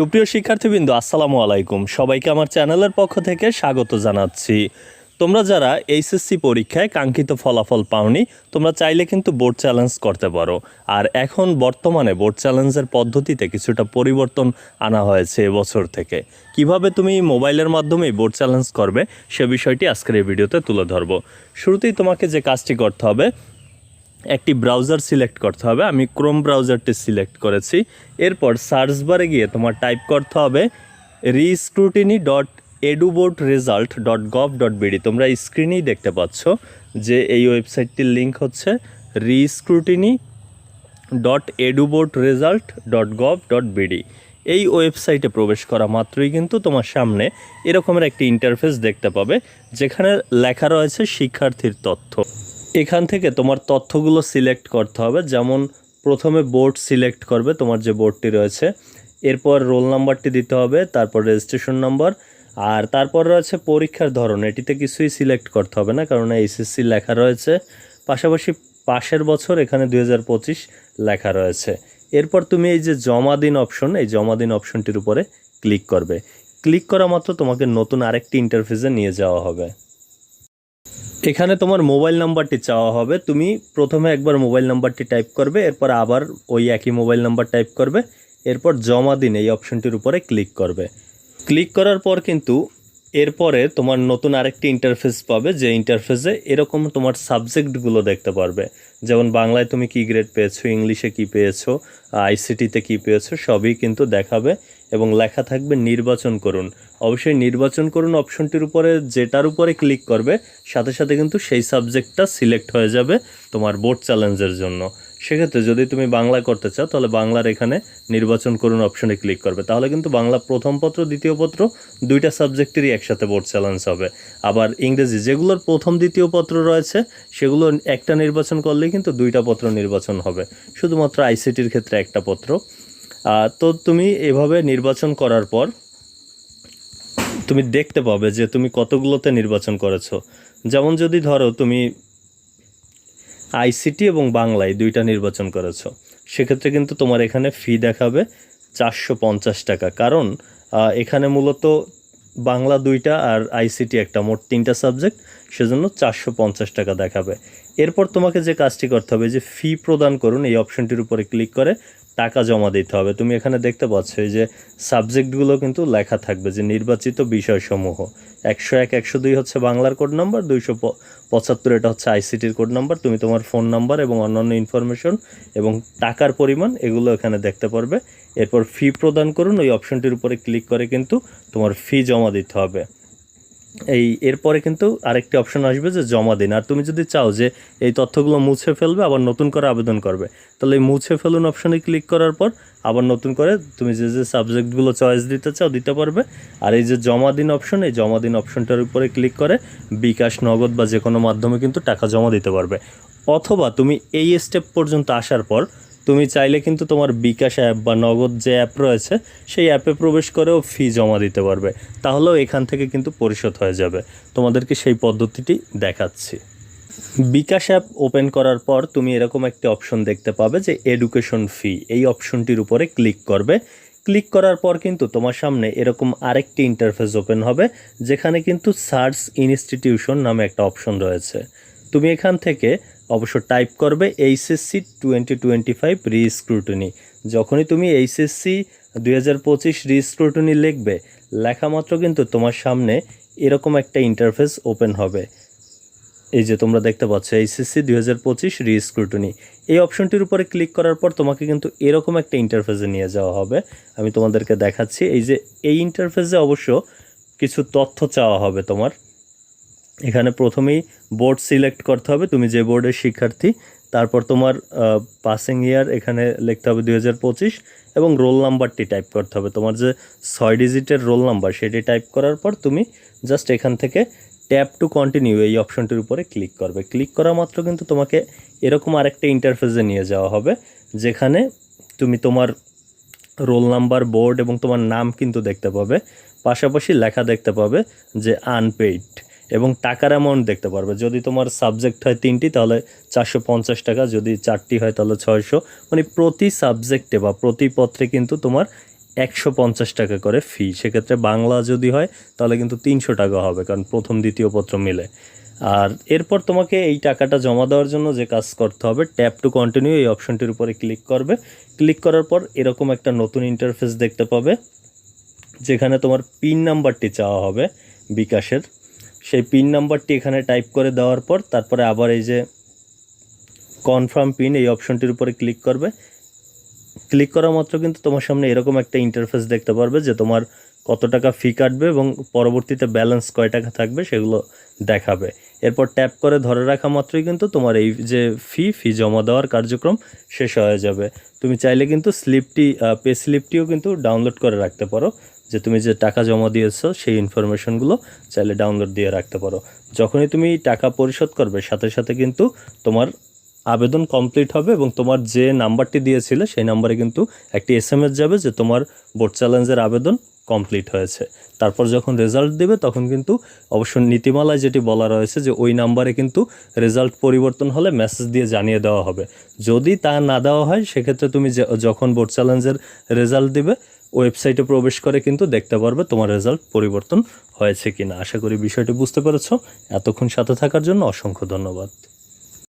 সুপ্রিয় শিক্ষার্থীবৃন্দ, আসসালামু আলাইকুম। সবাইকে আমার চ্যানেলের পক্ষ থেকে স্বাগত জানাচ্ছি। তোমরা যারা এইচএসসি পরীক্ষায় কাঙ্ক্ষিত ফলাফল পাওনি, তোমরা চাইলে কিন্তু বোর্ড চ্যালেঞ্জ করতে পারো। আর এখন বর্তমানে বোর্ড চ্যালেঞ্জের পদ্ধতিতে কিছুটা পরিবর্তন আনা হয়েছে এবছর থেকে। কীভাবে তুমি মোবাইলের মাধ্যমে বোর্ড চ্যালেঞ্জ করবে, সে বিষয়টি আজকের এই ভিডিওতে তুলে ধরবো। শুরুতেই তোমাকে যে কাজটি করতে হবে একটি ব্রাউজার সিলেক্ট করতে হবে। আমি ক্রোম ব্রাউজারটি সিলেক্ট করেছি। এরপর সার্চ বারে গিয়ে তোমার টাইপ করতে হবে rescrutiny dot eduboard result dot gov dot BD তোমরা স্ক্রিনেই দেখতে পাচ্ছ যে এই ওয়েবসাইটটির লিঙ্ক হচ্ছে rescrutiny dot eduboard result dot gov dot BD এই ওয়েবসাইটে প্রবেশ করা মাত্রই কিন্তু তোমার সামনে এরকমের একটি ইন্টারফেস দেখতে পাবে, যেখানে লেখা রয়েছে শিক্ষার্থীর তথ্য। এখান থেকে তোমার তথ্যগুলো সিলেক্ট করতে হবে। যেমন প্রথমে বোর্ড সিলেক্ট করবে তোমার যে বোর্ডটি রয়েছে। এরপর রোল নাম্বারটি দিতে হবে, তারপর রেজিস্ট্রেশন নাম্বার, আর তারপর রয়েছে পরীক্ষার ধরন। এটিতে কিছুই সিলেক্ট করতে হবে না, কারণ এইচএসসি লেখা রয়েছে। পাশাপাশি পাশের বছর এখানে দু হাজার পঁচিশ লেখা রয়েছে। এরপর তুমি এই যে জমা দিন অপশন, এই জমা দিন অপশনটির উপরে ক্লিক করবে। ক্লিক করা মাত্র তোমাকে নতুন আরেকটি ইন্টারফেসে নিয়ে যাওয়া হবে। এখানে তোমার মোবাইল নাম্বারটি চাওয়া হবে। তুমি প্রথমে একবার মোবাইল নাম্বারটি টাইপ করবে, এরপর আবার ওই একই মোবাইল নাম্বার টাইপ করবে, এরপর জমা দিন এই অপশনটির উপরে ক্লিক করবে। ক্লিক করার পর কিন্তু এরপরে তোমার নতুন আরেকটি ইন্টারফেস পাবে, যে ইন্টারফেসে এরকম তোমার সাবজেক্টগুলো দেখতে পারবে। যেমন বাংলায় তুমি কি গ্রেড পেয়েছ, ইংলিশে কি পেয়েছ আইসিটিতে কি পেয়েছ, সবই কিন্তু দেখাবে এবং লেখা থাকবে নির্বাচন করুন। অবশ্যই নির্বাচন করুন অপশনটির উপরে, যেটার উপরে ক্লিক করবে, সাথে সাথে কিন্তু সেই সাবজেক্টটা সিলেক্ট হয়ে যাবে তোমার বোর্ড চ্যালেঞ্জের জন্য। সেক্ষেত্রে যদি তুমি বাংলা করতে চাও, তাহলে বাংলার এখানে নির্বাচন করুন অপশনে ক্লিক করবে। তাহলে কিন্তু বাংলা প্রথম পত্র, দ্বিতীয় পত্র, দুইটা সাবজেক্টেরই একসাথে বোর্ড চ্যালেঞ্জ হবে। আবার ইংরেজি যেগুলোর প্রথম, দ্বিতীয় পত্র রয়েছে, সেগুলো একটা নির্বাচন করলে কিন্তু দুইটা পত্র নির্বাচন হবে। শুধুমাত্র আইসিটির ক্ষেত্রে একটা পত্র। তো তুমি এভাবে নির্বাচন করার পর তুমি দেখতে পাবে যে তুমি কতগুলোতে নির্বাচন করেছ। যেমন যদি ধরো তুমি আইসিটি এবং বাংলায় দুইটা নির্বাচন করেছ। সেক্ষেত্রে কিন্তু তোমার এখানে ফি দেখাবে চারশো পঞ্চাশ টাকা। কারণ এখানে মূলত বাংলা দুইটা আর আইসিটি একটা, মোট তিনটা সাবজেক্ট সেজন্য চারশো পঞ্চাশ টাকা দেখাবে। এরপর তোমাকে যে কাজটি করতে হবে, যে ফি প্রদান করুন, এই অপশনটির উপরে ক্লিক করে টাকা জমা দিতে হবে। তুমি এখানে দেখতে পাচ্ছ এই যে সাবজেক্টগুলো কিন্তু লেখা থাকবে যে নির্বাচিত বিষয়সমূহ। একশো এক, একশো দুই হচ্ছে বাংলার কোড নাম্বার, দুইশো পঁচাত্তর এটা হচ্ছে আইসিটির কোড নাম্বার। তুমি তোমার ফোন নাম্বার এবং অন্যান্য ইনফরমেশন এবং টাকার পরিমাণ এগুলো এখানে দেখতে পারবে। এরপর ফি প্রদান করুন, ওই অপশনটির উপরে ক্লিক করে কিন্তু তোমার ফি জমা দিতে হবে। এই এরপরে কিন্তু আরেকটি অপশন আসবে যে জমা দিন। আর তুমি যদি চাও যে এই তথ্যগুলো মুছে ফেলবে, আবার নতুন করে আবেদন করবে, তাহলে এই মুছে ফেলুন অপশনে ক্লিক করার পর আবার নতুন করে তুমি যে যে সাবজেক্টগুলো চয়েস দিতে চাও দিতে পারবে। আর এই যে জমা দিন অপশন এই জমা দিন অপশনটার উপরে ক্লিক করে বিকাশ, নগদ বা যে কোনো মাধ্যমে কিন্তু টাকা জমা দিতে পারবে। অথবা তুমি এই স্টেপ পর্যন্ত আসার পর তুমি চাইলে কিন্তু তোমার বিকাশ অ্যাপ বা নগদ যে অ্যাপ রয়েছে, সেই অ্যাপে প্রবেশ করেও ফি জমা দিতে পারবে। তাহলেও এখান থেকে কিন্তু পরিশোধ হয়ে যাবে। তোমাদেরকে সেই পদ্ধতিটি দেখাচ্ছি। বিকাশ অ্যাপ ওপেন করার পর তুমি এরকম একটি অপশন দেখতে পাবে যে এডুকেশন ফি এই অপশনটির উপরে ক্লিক করবে। ক্লিক করার পর কিন্তু তোমার সামনে এরকম আরেকটি ইন্টারফেস ওপেন হবে, যেখানে কিন্তু সার্চ ইনস্টিটিউশন নামে একটা অপশন রয়েছে। তুমি এখান থেকে অবশ্য টাইপ করবে HSC twenty twenty five rescrutiny যখনই তুমি এইচএসসি দুই হাজার পঁচিশ রিস্ক্রুটনি লিখবে, লেখা মাত্র কিন্তু তোমার সামনে এরকম একটা ইন্টারফেস ওপেন হবে। এই যে তোমরা দেখতে পাচ্ছ এইচএসসি দুই হাজার পঁচিশ রিস্ক্রুটনি এই অপশনটির উপরে ক্লিক করার পর তোমাকে কিন্তু এরকম একটা ইন্টারফেসে নিয়ে যাওয়া হবে। আমি তোমাদেরকে দেখাচ্ছি, এই যে এই ইন্টারফেসে অবশ্য কিছু তথ্য চাওয়া হবে তোমার। এখানে প্রথমেই বোর্ড সিলেক্ট করতে হবে। তুমি যে বোর্ডের শিক্ষার্থী, তারপর তোমার পাসিং ইয়ার এখানে লিখতে হবে দুই হাজার পঁচিশ এবং রোল নাম্বারটি টাইপ করতে হবে। তোমার যে ছয় ডিজিটের রোল নাম্বার সেটি টাইপ করার পর তুমি জাস্ট এখান থেকে ট্যাপ টু কন্টিনিউ এই অপশনটির উপরে ক্লিক করবে। ক্লিক করা মাত্র কিন্তু তোমাকে এরকম আরেকটা ইন্টারফেসে নিয়ে যাওয়া হবে, যেখানে তুমি তোমার রোল নাম্বার বোর্ড এবং তোমার নাম কিন্তু দেখতে পাবে। পাশাপাশি লেখা দেখতে পাবে যে আনপেইড এবং টাকার অ্যামাউন্ট দেখতে পারবে। যদি তোমার সাবজেক্ট হয় তিনটি, তাহলে চারশো পঞ্চাশ টাকা। যদি চারটি হয়, তাহলে ছয়শো। মানে প্রতি সাবজেক্টে বা প্রতি পত্রে কিন্তু তোমার একশো পঞ্চাশ টাকা করে ফি সেক্ষেত্রে বাংলা যদি হয়, তাহলে কিন্তু তিনশো টাকা হবে, কারণ প্রথম, দ্বিতীয় পত্র মিলে। আর এরপর তোমাকে এই টাকাটা জমা দেওয়ার জন্য যে কাজ করতে হবে ট্যাপ টু কন্টিনিউ এই অপশনটির উপরে ক্লিক করবে। ক্লিক করার পর এরকম একটা নতুন ইন্টারফেস দেখতে পাবে, যেখানে তোমার পিন নাম্বারটি চাওয়া হবে বিকাশের। সেই পিন নাম্বারটি এখানে টাইপ করে দেওয়ার পর তারপরে আবার এই যে কনফার্ম পিন এই অপশনটির উপরে ক্লিক করবে। ক্লিক করা মাত্র কিন্তু তোমার সামনে এরকম একটা ইন্টারফেস দেখতে পারবে যে তোমার কত টাকা ফি কাটবে এবং পরবর্তীতে ব্যালেন্স কয় টাকা থাকবে সেগুলো দেখাবে। এরপর ট্যাপ করে ধরে রাখা মাত্রই কিন্তু তোমার এই যে ফি ফি জমা দেওয়ার কার্যক্রম শেষ হয়ে যাবে। তুমি চাইলে কিন্তু স্লিপটি পে স্লিপটিও কিন্তু ডাউনলোড করে রাখতে পারো। যে তুমি যে টাকা জমা দিয়েছ, সেই ইনফরমেশনগুলো চাইলে ডাউনলোড দিয়ে রাখতে পারো। যখনই তুমি টাকা পরিশোধ করবে, সাথে সাথে কিন্তু তোমার আবেদন কমপ্লিট হবে এবং তোমার যে নাম্বারটি দিয়েছিলে, সেই নাম্বারে কিন্তু একটি এস যাবে যে তোমার বোর্ড চ্যালেঞ্জের আবেদন কমপ্লিট হয়েছে। তারপর যখন রেজাল্ট দেবে, তখন কিন্তু অবশ্য নীতিমালায় যেটি বলা রয়েছে যে ওই নাম্বারে কিন্তু রেজাল্ট পরিবর্তন হলে মেসেজ দিয়ে জানিয়ে দেওয়া হবে। যদি তা না দেওয়া হয়, সেক্ষেত্রে তুমি যখন বোর্ড চ্যালেঞ্জের রেজাল্ট দিবে ওয়েবসাইটে প্রবেশ করে কিন্তু দেখতে পারবে তোমার রেজাল্ট পরিবর্তন হয়েছে কিনা। আশা করি বিষয়টি বুঝতে পেরেছ। এতক্ষণ সাথে থাকার জন্য অসংখ্য ধন্যবাদ।